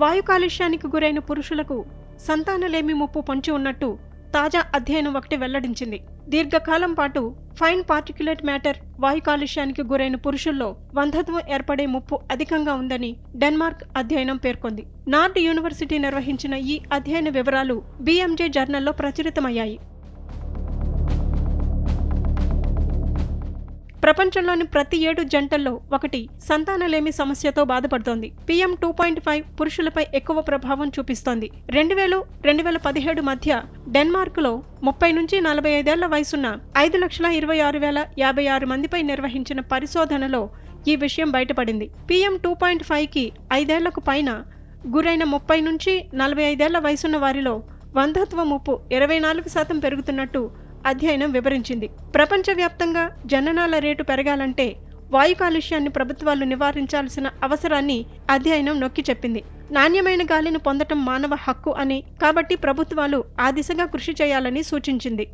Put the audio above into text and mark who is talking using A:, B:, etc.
A: వాయు కాలుష్యానికి గురైన పురుషులకు సంతానలేమి ముప్పు పొంచి ఉన్నట్టు తాజా అధ్యయనం ఒకటి వెల్లడించింది. దీర్ఘకాలం పాటు ఫైన్ పార్టిక్యులేట్ మ్యాటర్ వాయు కాలుష్యానికి గురైన పురుషుల్లో వంధత్వం ఏర్పడే ముప్పు అధికంగా ఉందని డెన్మార్క్ అధ్యయనం పేర్కొంది. నార్డ్ యూనివర్సిటీ నిర్వహించిన ఈ అధ్యయన వివరాలు బీఎంజే జర్నల్లో ప్రచురితమయ్యాయి. ప్రపంచంలోని ప్రతి ఏడు జంటల్లో ఒకటి సంతానలేమి సమస్యతో బాధపడుతోంది. పిఎం టూ పాయింట్ ఫైవ్ పురుషులపై ఎక్కువ ప్రభావం చూపిస్తోంది. రెండు వేలు రెండు వేల పదిహేడు మధ్య డెన్మార్క్లో ముప్పై నుంచి నలభై ఐదేళ్ళ వయసున్న ఐదు లక్షల ఇరవై ఆరు వేల యాభై ఆరు మందిపై నిర్వహించిన పరిశోధనలో ఈ విషయం బయటపడింది. పిఎం టూ పాయింట్ ఫైవ్కి ఐదేళ్ళకు పైన గురైన ముప్పై నుంచి నలభై ఐదేళ్ళ వయసున్న వారిలో వంధత్వ ముప్పు ఇరవై నాలుగు శాతం పెరుగుతున్నట్టు అధ్యయనం వివరించింది. ప్రపంచవ్యాప్తంగా జననాల రేటు పెరగాలంటే వాయు కాలుష్యాన్ని ప్రభుత్వాలు నివారించాల్సిన అవసరాన్ని అధ్యయనం నొక్కి చెప్పింది. నాణ్యమైన గాలిని పొందటం మానవ హక్కు అని కాబట్టి ప్రభుత్వాలు ఆ దిశగా కృషి చేయాలని సూచించింది.